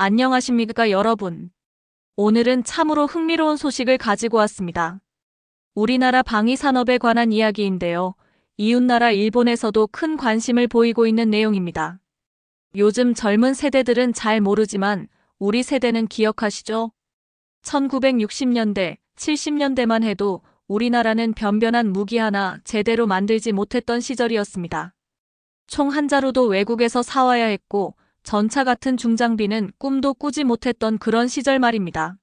안녕하십니까 여러분. 오늘은 참으로 흥미로운 소식을 가지고 왔습니다. 우리나라 방위 산업에 관한 이야기인데요. 이웃나라 일본에서도 큰 관심을 보이고 있는 내용입니다. 요즘 젊은 세대들은 잘 모르지만 우리 세대는 기억하시죠? 1960년대, 70년대만 해도 우리나라는 변변한 무기 하나 제대로 만들지 못했던 시절이었습니다. 총 한 자루도 외국에서 사와야 했고 전차 같은 중장비는 꿈도 꾸지 못했던 그런 시절 말입니다.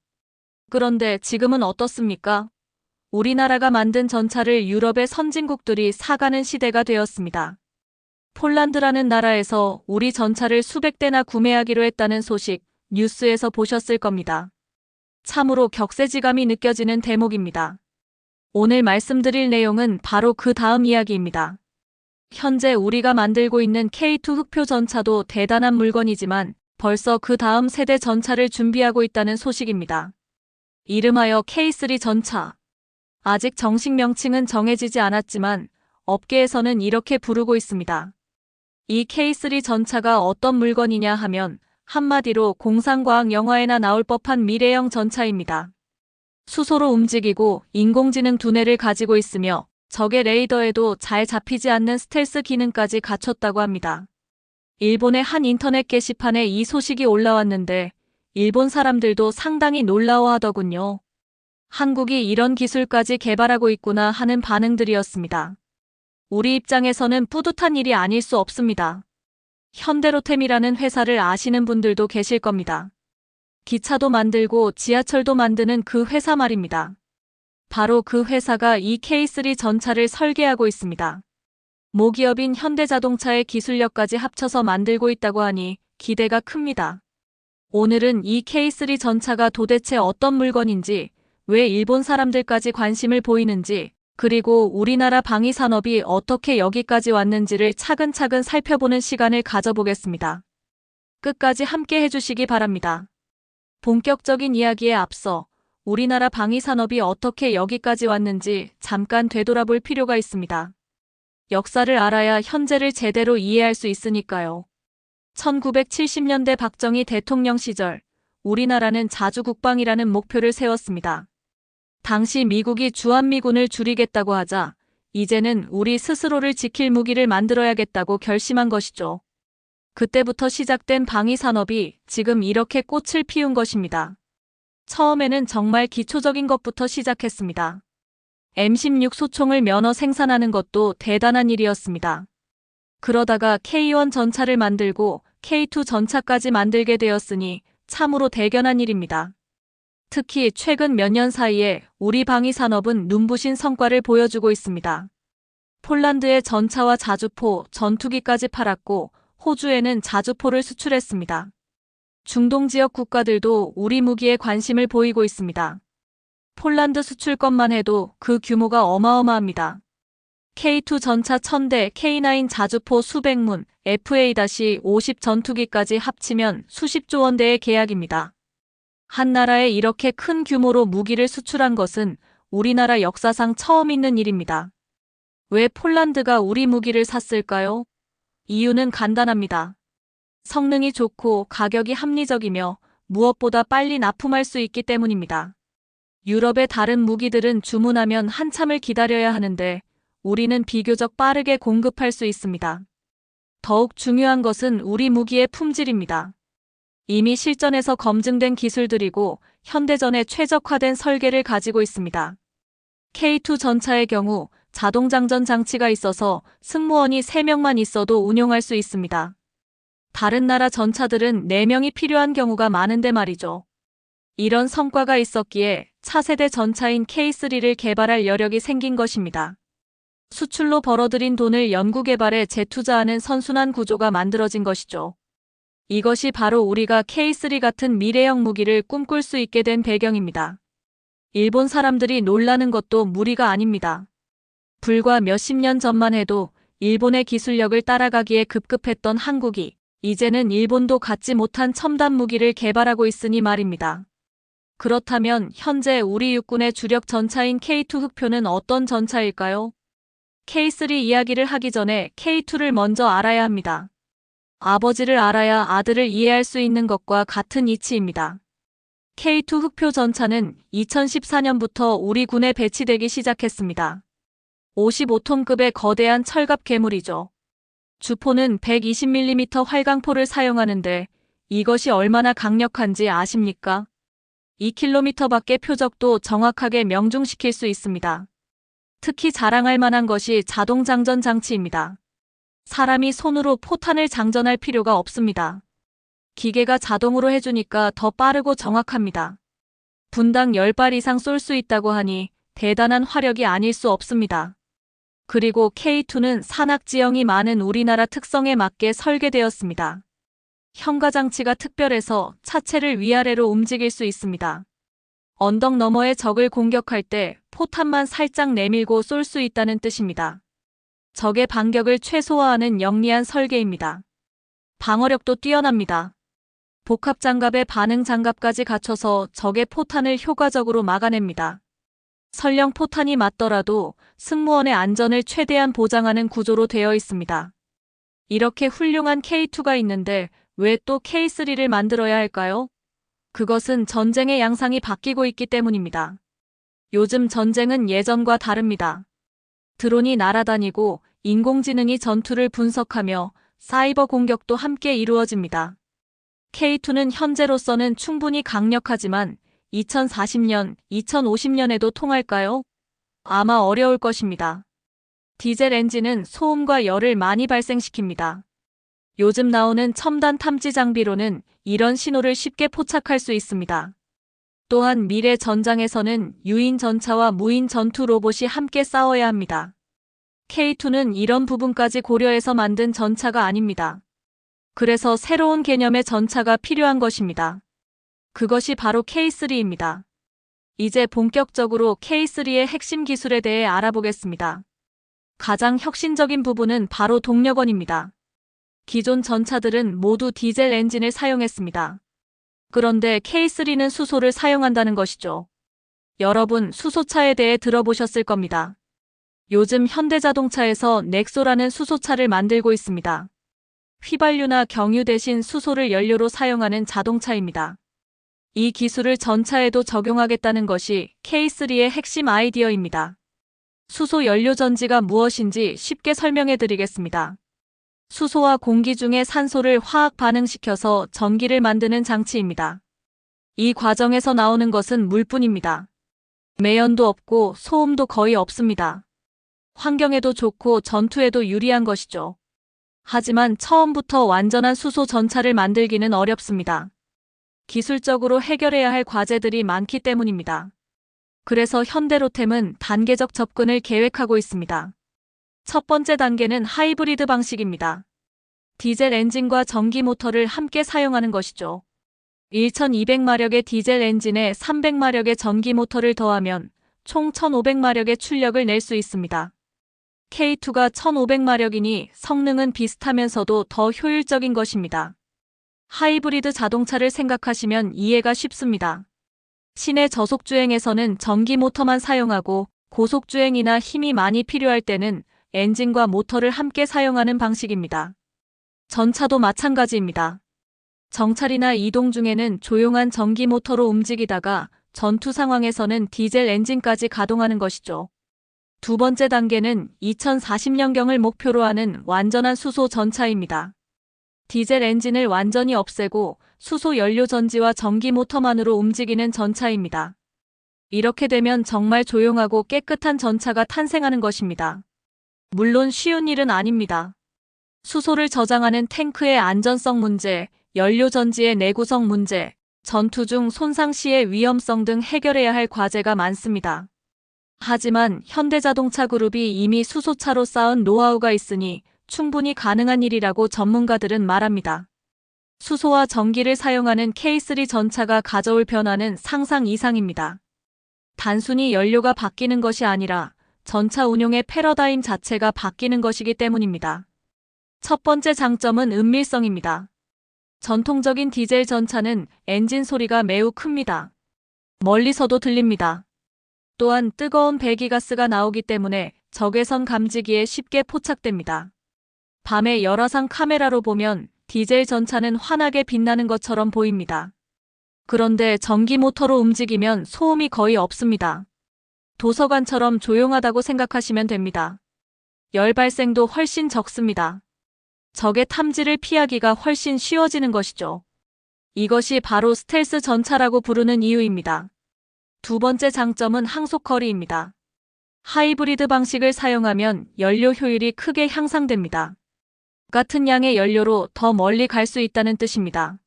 그런데 지금은 어떻습니까? 우리나라가 만든 전차를 유럽의 선진국들이 사가는 시대가 되었습니다. 폴란드라는 나라에서 우리 전차를 수백 대나 구매하기로 했다는 소식 뉴스에서 보셨을 겁니다. 참으로 격세지감이 느껴지는 대목입니다. 오늘 말씀드릴 내용은 바로 그 다음 이야기입니다. 현재 우리가 만들고 있는 K2 흑표 전차도 대단한 물건이지만 벌써 그 다음 세대 전차를 준비하고 있다는 소식입니다. 이름하여 K3 전차. 아직 정식 명칭은 정해지지 않았지만 업계에서는 이렇게 부르고 있습니다. 이 K3 전차가 어떤 물건이냐 하면 한마디로 공상과학 영화에나 나올 법한 미래형 전차입니다. 수소로 움직이고 인공지능 두뇌를 가지고 있으며 적의 레이더에도 잘 잡히지 않는 스텔스 기능까지 갖췄다고 합니다. 일본의 한 인터넷 게시판에 이 소식이 올라왔는데 일본 사람들도 상당히 놀라워하더군요. 한국이 이런 기술까지 개발하고 있구나 하는 반응들이었습니다. 우리 입장에서는 뿌듯한 일이 아닐 수 없습니다. 현대로템이라는 회사를 아시는 분들도 계실 겁니다. 기차도 만들고 지하철도 만드는 그 회사 말입니다. 바로 그 회사가 이 K3 전차를 설계하고 있습니다. 모기업인 현대자동차의 기술력까지 합쳐서 만들고 있다고 하니 기대가 큽니다. 오늘은 이 K3 전차가 도대체 어떤 물건인지, 왜 일본 사람들까지 관심을 보이는지, 그리고 우리나라 방위 산업이 어떻게 여기까지 왔는지를 차근차근 살펴보는 시간을 가져보겠습니다. 끝까지 함께 해주시기 바랍니다. 본격적인 이야기에 앞서 우리나라 방위 산업이 어떻게 여기까지 왔는지 잠깐 되돌아볼 필요가 있습니다. 역사를 알아야 현재를 제대로 이해할 수 있으니까요. 1970년대 박정희 대통령 시절 우리나라는 자주국방이라는 목표를 세웠습니다. 당시 미국이 주한미군을 줄이겠다고 하자 이제는 우리 스스로를 지킬 무기를 만들어야겠다고 결심한 것이죠. 그때부터 시작된 방위 산업이 지금 이렇게 꽃을 피운 것입니다. 처음에는 정말 기초적인 것부터 시작했습니다. M16 소총을 면허 생산하는 것도 대단한 일이었습니다. 그러다가 K1 전차를 만들고 K2 전차까지 만들게 되었으니 참으로 대견한 일입니다. 특히 최근 몇 년 사이에 우리 방위 산업은 눈부신 성과를 보여주고 있습니다. 폴란드의 전차와 자주포, 전투기까지 팔았고 호주에는 자주포를 수출했습니다. 중동 지역 국가들도 우리 무기에 관심을 보이고 있습니다. 폴란드 수출권만 해도 그 규모가 어마어마합니다. K2 전차 1000대, K9 자주포 수백 문, FA-50 전투기까지 합치면 수십조 원대의 계약입니다. 한 나라에 이렇게 큰 규모로 무기를 수출한 것은 우리나라 역사상 처음 있는 일입니다. 왜 폴란드가 우리 무기를 샀을까요? 이유는 간단합니다. 성능이 좋고 가격이 합리적이며 무엇보다 빨리 납품할 수 있기 때문입니다. 유럽의 다른 무기들은 주문하면 한참을 기다려야 하는데 우리는 비교적 빠르게 공급할 수 있습니다. 더욱 중요한 것은 우리 무기의 품질입니다. 이미 실전에서 검증된 기술들이고 현대전에 최적화된 설계를 가지고 있습니다. K2 전차의 경우 자동장전 장치가 있어서 승무원이 3명만 있어도 운용할 수 있습니다. 다른 나라 전차들은 4명이 필요한 경우가 많은데 말이죠. 이런 성과가 있었기에 차세대 전차인 K3를 개발할 여력이 생긴 것입니다. 수출로 벌어들인 돈을 연구개발에 재투자하는 선순환 구조가 만들어진 것이죠. 이것이 바로 우리가 K3 같은 미래형 무기를 꿈꿀 수 있게 된 배경입니다. 일본 사람들이 놀라는 것도 무리가 아닙니다. 불과 몇십 년 전만 해도 일본의 기술력을 따라가기에 급급했던 한국이 이제는 일본도 갖지 못한 첨단 무기를 개발하고 있으니 말입니다. 그렇다면 현재 우리 육군의 주력 전차인 K2 흑표는 어떤 전차일까요? K3 이야기를 하기 전에 K2를 먼저 알아야 합니다. 아버지를 알아야 아들을 이해할 수 있는 것과 같은 이치입니다. K2 흑표 전차는 2014년부터 우리 군에 배치되기 시작했습니다. 55톤급의 거대한 철갑 괴물이죠. 주포는 120mm 활강포를 사용하는데 이것이 얼마나 강력한지 아십니까? 2km 밖의 표적도 정확하게 명중시킬 수 있습니다. 특히 자랑할 만한 것이 자동 장전 장치입니다. 사람이 손으로 포탄을 장전할 필요가 없습니다. 기계가 자동으로 해주니까 더 빠르고 정확합니다. 분당 10발 이상 쏠 수 있다고 하니 대단한 화력이 아닐 수 없습니다. 그리고 K2는 산악 지형이 많은 우리나라 특성에 맞게 설계되었습니다. 현가 장치가 특별해서 차체를 위아래로 움직일 수 있습니다. 언덕 너머의 적을 공격할 때 포탄만 살짝 내밀고 쏠 수 있다는 뜻입니다. 적의 반격을 최소화하는 영리한 설계입니다. 방어력도 뛰어납니다. 복합 장갑에 반응 장갑까지 갖춰서 적의 포탄을 효과적으로 막아냅니다. 설령 포탄이 맞더라도 승무원의 안전을 최대한 보장하는 구조로 되어 있습니다. 이렇게 훌륭한 K2가 있는데 왜 또 K3를 만들어야 할까요? 그것은 전쟁의 양상이 바뀌고 있기 때문입니다. 요즘 전쟁은 예전과 다릅니다. 드론이 날아다니고 인공지능이 전투를 분석하며 사이버 공격도 함께 이루어집니다. K2는 현재로서는 충분히 강력하지만 2040년, 2050년에도 통할까요? 아마 어려울 것입니다. 디젤 엔진은 소음과 열을 많이 발생시킵니다. 요즘 나오는 첨단 탐지 장비로는 이런 신호를 쉽게 포착할 수 있습니다. 또한 미래 전장에서는 유인 전차와 무인 전투 로봇이 함께 싸워야 합니다. K2는 이런 부분까지 고려해서 만든 전차가 아닙니다. 그래서 새로운 개념의 전차가 필요한 것입니다. 그것이 바로 K3입니다. 이제 본격적으로 K3의 핵심 기술에 대해 알아보겠습니다. 가장 혁신적인 부분은 바로 동력원입니다. 기존 전차들은 모두 디젤 엔진을 사용했습니다. 그런데 K3는 수소를 사용한다는 것이죠. 여러분 수소차에 대해 들어보셨을 겁니다. 요즘 현대자동차에서 넥소라는 수소차를 만들고 있습니다. 휘발유나 경유 대신 수소를 연료로 사용하는 자동차입니다. 이 기술을 전차에도 적용하겠다는 것이 K3의 핵심 아이디어입니다. 수소 연료 전지가 무엇인지 쉽게 설명해 드리겠습니다. 수소와 공기 중에 산소를 화학 반응시켜서 전기를 만드는 장치입니다. 이 과정에서 나오는 것은 물뿐입니다. 매연도 없고 소음도 거의 없습니다. 환경에도 좋고 전투에도 유리한 것이죠. 하지만 처음부터 완전한 수소 전차를 만들기는 어렵습니다. 기술적으로 해결해야 할 과제들이 많기 때문입니다. 그래서 현대로템은 단계적 접근을 계획하고 있습니다. 첫 번째 단계는 하이브리드 방식입니다. 디젤 엔진과 전기 모터를 함께 사용하는 것이죠. 1200마력의 디젤 엔진에 300마력의 전기 모터를 더하면 총 1500마력의 출력을 낼 수 있습니다. K2가 1500마력이니 성능은 비슷하면서도 더 효율적인 것입니다. 하이브리드 자동차를 생각하시면 이해가 쉽습니다. 시내 저속주행에서는 전기 모터만 사용하고 고속주행이나 힘이 많이 필요할 때는 엔진과 모터를 함께 사용하는 방식입니다. 전차도 마찬가지입니다. 정찰이나 이동 중에는 조용한 전기 모터로 움직이다가 전투 상황에서는 디젤 엔진까지 가동하는 것이죠. 두 번째 단계는 2040년경을 목표로 하는 완전한 수소 전차입니다. 디젤 엔진을 완전히 없애고 수소 연료 전지와 전기 모터만으로 움직이는 전차입니다. 이렇게 되면 정말 조용하고 깨끗한 전차가 탄생하는 것입니다. 물론 쉬운 일은 아닙니다. 수소를 저장하는 탱크의 안전성 문제, 연료 전지의 내구성 문제, 전투 중 손상 시의 위험성 등 해결해야 할 과제가 많습니다. 하지만 현대자동차 그룹이 이미 수소차로 쌓은 노하우가 있으니 충분히 가능한 일이라고 전문가들은 말합니다. 수소와 전기를 사용하는 K3 전차가 가져올 변화는 상상 이상입니다. 단순히 연료가 바뀌는 것이 아니라 전차 운용의 패러다임 자체가 바뀌는 것이기 때문입니다. 첫 번째 장점은 은밀성입니다. 전통적인 디젤 전차는 엔진 소리가 매우 큽니다. 멀리서도 들립니다. 또한 뜨거운 배기가스가 나오기 때문에 적외선 감지기에 쉽게 포착됩니다. 밤에 열화상 카메라로 보면 디젤 전차는 환하게 빛나는 것처럼 보입니다. 그런데 전기 모터로 움직이면 소음이 거의 없습니다. 도서관처럼 조용하다고 생각하시면 됩니다. 열 발생도 훨씬 적습니다. 적의 탐지를 피하기가 훨씬 쉬워지는 것이죠. 이것이 바로 스텔스 전차라고 부르는 이유입니다. 두 번째 장점은 항속거리입니다. 하이브리드 방식을 사용하면 연료 효율이 크게 향상됩니다. 같은 양의 연료로 더 멀리 갈 수 있다는 뜻입니다.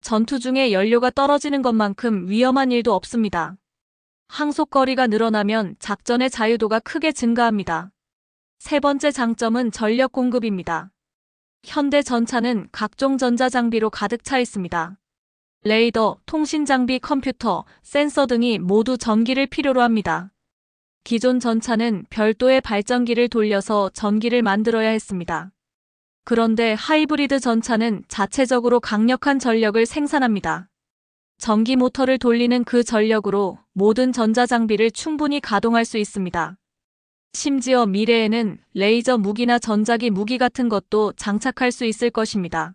전투 중에 연료가 떨어지는 것만큼 위험한 일도 없습니다. 항속거리가 늘어나면 작전의 자유도가 크게 증가합니다. 세 번째 장점은 전력 공급입니다. 현대 전차는 각종 전자장비로 가득 차 있습니다. 레이더, 통신장비, 컴퓨터, 센서 등이 모두 전기를 필요로 합니다. 기존 전차는 별도의 발전기를 돌려서 전기를 만들어야 했습니다. 그런데 하이브리드 전차는 자체적으로 강력한 전력을 생산합니다. 전기 모터를 돌리는 그 전력으로 모든 전자장비를 충분히 가동할 수 있습니다. 심지어 미래에는 레이저 무기나 전자기 무기 같은 것도 장착할 수 있을 것입니다.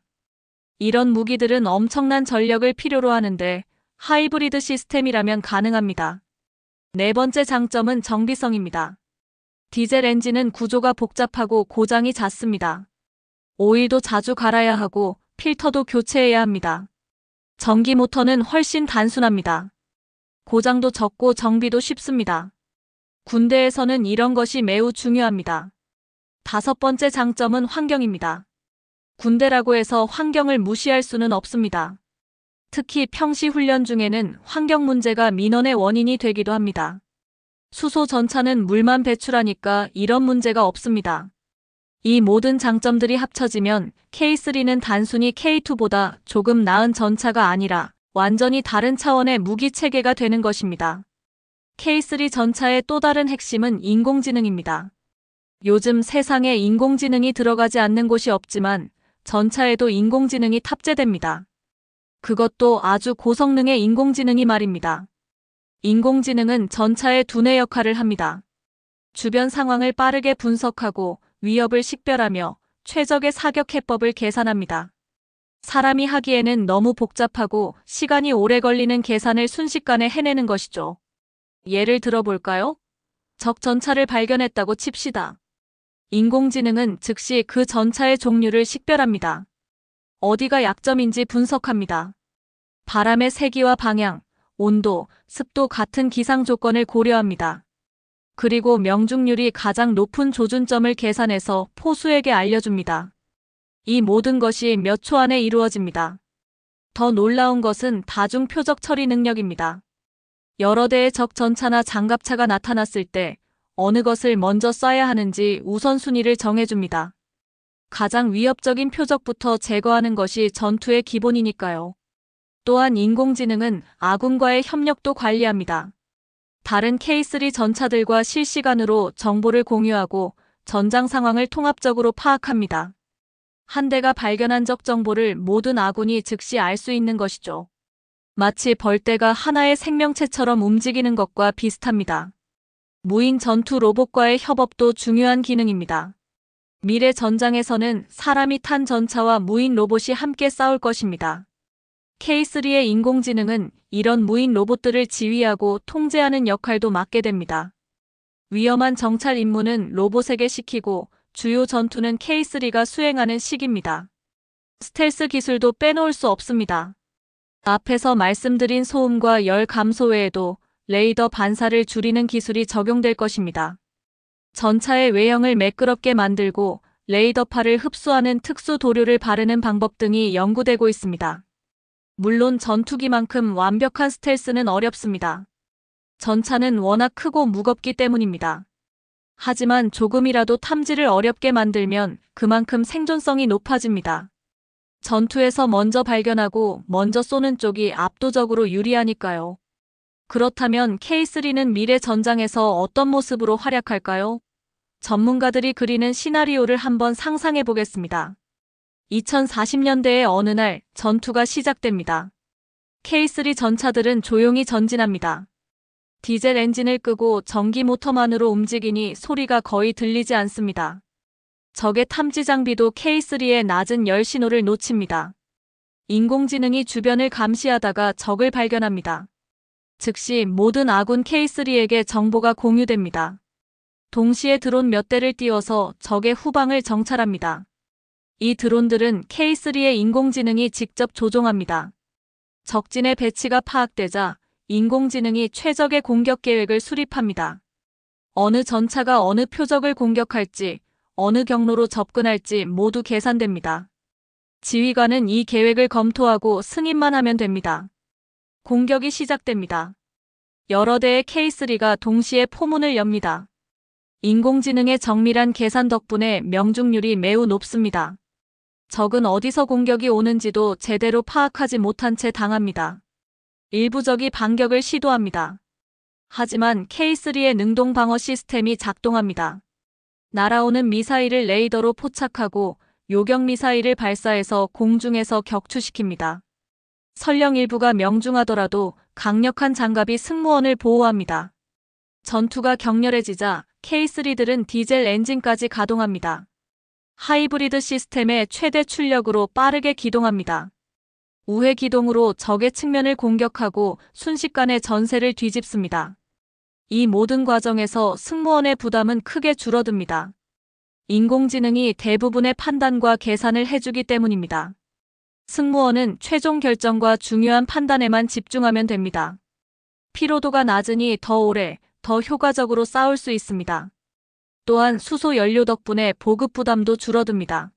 이런 무기들은 엄청난 전력을 필요로 하는데 하이브리드 시스템이라면 가능합니다. 네 번째 장점은 정비성입니다. 디젤 엔진은 구조가 복잡하고 고장이 잦습니다. 오일도 자주 갈아야 하고 필터도 교체해야 합니다. 전기 모터는 훨씬 단순합니다. 고장도 적고 정비도 쉽습니다. 군대에서는 이런 것이 매우 중요합니다. 다섯 번째 장점은 환경입니다. 군대라고 해서 환경을 무시할 수는 없습니다. 특히 평시 훈련 중에는 환경 문제가 민원의 원인이 되기도 합니다. 수소 전차는 물만 배출하니까 이런 문제가 없습니다. 이 모든 장점들이 합쳐지면 K3는 단순히 K2보다 조금 나은 전차가 아니라 완전히 다른 차원의 무기 체계가 되는 것입니다. K3 전차의 또 다른 핵심은 인공지능입니다. 요즘 세상에 인공지능이 들어가지 않는 곳이 없지만 전차에도 인공지능이 탑재됩니다. 그것도 아주 고성능의 인공지능이 말입니다. 인공지능은 전차의 두뇌 역할을 합니다. 주변 상황을 빠르게 분석하고 위협을 식별하며 최적의 사격 해법을 계산합니다. 사람이 하기에는 너무 복잡하고 시간이 오래 걸리는 계산을 순식간에 해내는 것이죠. 예를 들어볼까요? 적 전차를 발견했다고 칩시다. 인공지능은 즉시 그 전차의 종류를 식별합니다. 어디가 약점인지 분석합니다. 바람의 세기와 방향, 온도, 습도 같은 기상 조건을 고려합니다. 그리고 명중률이 가장 높은 조준점을 계산해서 포수에게 알려줍니다. 이 모든 것이 몇 초 안에 이루어집니다. 더 놀라운 것은 다중 표적 처리 능력입니다. 여러 대의 적 전차나 장갑차가 나타났을 때 어느 것을 먼저 쏴야 하는지 우선순위를 정해줍니다. 가장 위협적인 표적부터 제거하는 것이 전투의 기본이니까요. 또한 인공지능은 아군과의 협력도 관리합니다. 다른 K3 전차들과 실시간으로 정보를 공유하고 전장 상황을 통합적으로 파악합니다. 한 대가 발견한 적 정보를 모든 아군이 즉시 알 수 있는 것이죠. 마치 벌떼가 하나의 생명체처럼 움직이는 것과 비슷합니다. 무인 전투 로봇과의 협업도 중요한 기능입니다. 미래 전장에서는 사람이 탄 전차와 무인 로봇이 함께 싸울 것입니다. K3의 인공지능은 이런 무인 로봇들을 지휘하고 통제하는 역할도 맡게 됩니다. 위험한 정찰 임무는 로봇에게 시키고 주요 전투는 K3가 수행하는 시기입니다. 스텔스 기술도 빼놓을 수 없습니다. 앞에서 말씀드린 소음과 열 감소 외에도 레이더 반사를 줄이는 기술이 적용될 것입니다. 전차의 외형을 매끄럽게 만들고 레이더파를 흡수하는 특수 도료를 바르는 방법 등이 연구되고 있습니다. 물론 전투기만큼 완벽한 스텔스는 어렵습니다. 전차는 워낙 크고 무겁기 때문입니다. 하지만 조금이라도 탐지를 어렵게 만들면 그만큼 생존성이 높아집니다. 전투에서 먼저 발견하고 먼저 쏘는 쪽이 압도적으로 유리하니까요. 그렇다면 K3는 미래 전장에서 어떤 모습으로 활약할까요? 전문가들이 그리는 시나리오를 한번 상상해 보겠습니다. 2040년대의 어느 날 전투가 시작됩니다. K3 전차들은 조용히 전진합니다. 디젤 엔진을 끄고 전기 모터만으로 움직이니 소리가 거의 들리지 않습니다. 적의 탐지 장비도 K3의 낮은 열 신호를 놓칩니다. 인공지능이 주변을 감시하다가 적을 발견합니다. 즉시 모든 아군 K3에게 정보가 공유됩니다. 동시에 드론 몇 대를 띄워서 적의 후방을 정찰합니다. 이 드론들은 K3의 인공지능이 직접 조종합니다. 적진의 배치가 파악되자 인공지능이 최적의 공격 계획을 수립합니다. 어느 전차가 어느 표적을 공격할지, 어느 경로로 접근할지 모두 계산됩니다. 지휘관은 이 계획을 검토하고 승인만 하면 됩니다. 공격이 시작됩니다. 여러 대의 K3가 동시에 포문을 엽니다. 인공지능의 정밀한 계산 덕분에 명중률이 매우 높습니다. 적은 어디서 공격이 오는지도 제대로 파악하지 못한 채 당합니다. 일부 적이 반격을 시도합니다. 하지만 K3의 능동 방어 시스템이 작동합니다. 날아오는 미사일을 레이더로 포착하고 요격 미사일을 발사해서 공중에서 격추시킵니다. 설령 일부가 명중하더라도 강력한 장갑이 승무원을 보호합니다. 전투가 격렬해지자 K3들은 디젤 엔진까지 가동합니다. 하이브리드 시스템의 최대 출력으로 빠르게 기동합니다. 우회 기동으로 적의 측면을 공격하고 순식간에 전세를 뒤집습니다. 이 모든 과정에서 승무원의 부담은 크게 줄어듭니다. 인공지능이 대부분의 판단과 계산을 해주기 때문입니다. 승무원은 최종 결정과 중요한 판단에만 집중하면 됩니다. 피로도가 낮으니 더 오래, 더 효과적으로 싸울 수 있습니다. 또한 수소 연료 덕분에 보급 부담도 줄어듭니다.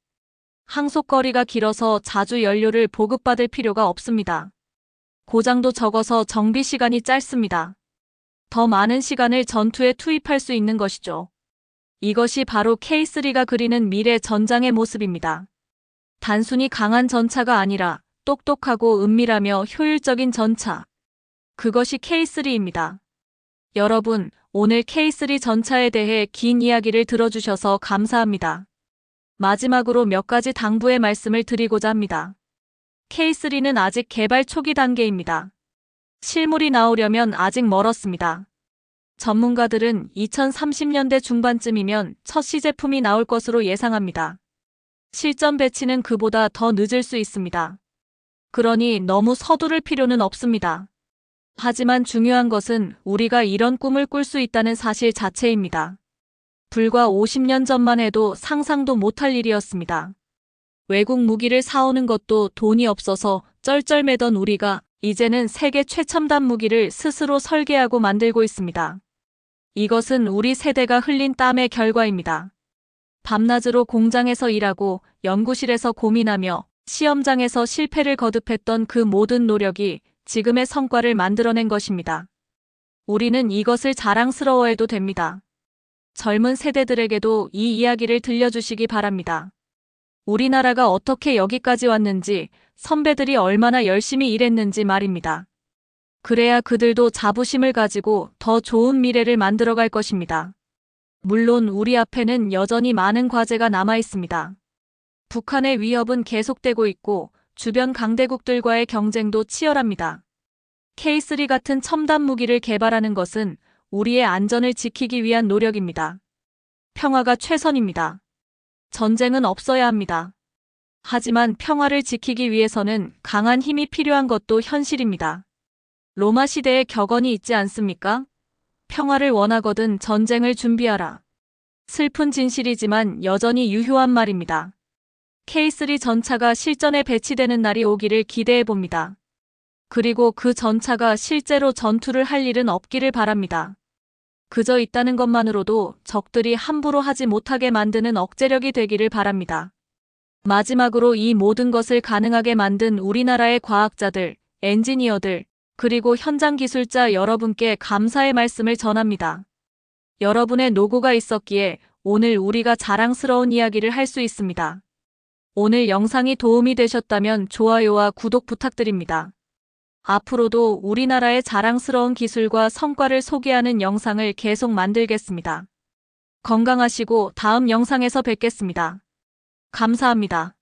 항속거리가 길어서 자주 연료를 보급받을 필요가 없습니다. 고장도 적어서 정비 시간이 짧습니다. 더 많은 시간을 전투에 투입할 수 있는 것이죠. 이것이 바로 K3가 그리는 미래 전장의 모습입니다. 단순히 강한 전차가 아니라 똑똑하고 은밀하며 효율적인 전차. 그것이 K3입니다. 여러분, 오늘 K3 전차에 대해 긴 이야기를 들어주셔서 감사합니다. 마지막으로 몇 가지 당부의 말씀을 드리고자 합니다. K3는 아직 개발 초기 단계입니다. 실물이 나오려면 아직 멀었습니다. 전문가들은 2030년대 중반쯤이면 첫 시제품이 나올 것으로 예상합니다. 실전 배치는 그보다 더 늦을 수 있습니다. 그러니 너무 서두를 필요는 없습니다. 하지만 중요한 것은 우리가 이런 꿈을 꿀 수 있다는 사실 자체입니다. 불과 50년 전만 해도 상상도 못할 일이었습니다. 외국 무기를 사오는 것도 돈이 없어서 쩔쩔매던 우리가 이제는 세계 최첨단 무기를 스스로 설계하고 만들고 있습니다. 이것은 우리 세대가 흘린 땀의 결과입니다. 밤낮으로 공장에서 일하고 연구실에서 고민하며 시험장에서 실패를 거듭했던 그 모든 노력이 지금의 성과를 만들어낸 것입니다. 우리는 이것을 자랑스러워해도 됩니다. 젊은 세대들에게도 이 이야기를 들려주시기 바랍니다. 우리나라가 어떻게 여기까지 왔는지, 선배들이 얼마나 열심히 일했는지 말입니다. 그래야 그들도 자부심을 가지고 더 좋은 미래를 만들어갈 것입니다. 물론 우리 앞에는 여전히 많은 과제가 남아 있습니다. 북한의 위협은 계속되고 있고 주변 강대국들과의 경쟁도 치열합니다. K3 같은 첨단 무기를 개발하는 것은 우리의 안전을 지키기 위한 노력입니다. 평화가 최선입니다. 전쟁은 없어야 합니다. 하지만 평화를 지키기 위해서는 강한 힘이 필요한 것도 현실입니다. 로마 시대의 격언이 있지 않습니까? 평화를 원하거든 전쟁을 준비하라. 슬픈 진실이지만 여전히 유효한 말입니다. K3 전차가 실전에 배치되는 날이 오기를 기대해 봅니다. 그리고 그 전차가 실제로 전투를 할 일은 없기를 바랍니다. 그저 있다는 것만으로도 적들이 함부로 하지 못하게 만드는 억제력이 되기를 바랍니다. 마지막으로 이 모든 것을 가능하게 만든 우리나라의 과학자들, 엔지니어들, 그리고 현장 기술자 여러분께 감사의 말씀을 전합니다. 여러분의 노고가 있었기에 오늘 우리가 자랑스러운 이야기를 할 수 있습니다. 오늘 영상이 도움이 되셨다면 좋아요와 구독 부탁드립니다. 앞으로도 우리나라의 자랑스러운 기술과 성과를 소개하는 영상을 계속 만들겠습니다. 건강하시고 다음 영상에서 뵙겠습니다. 감사합니다.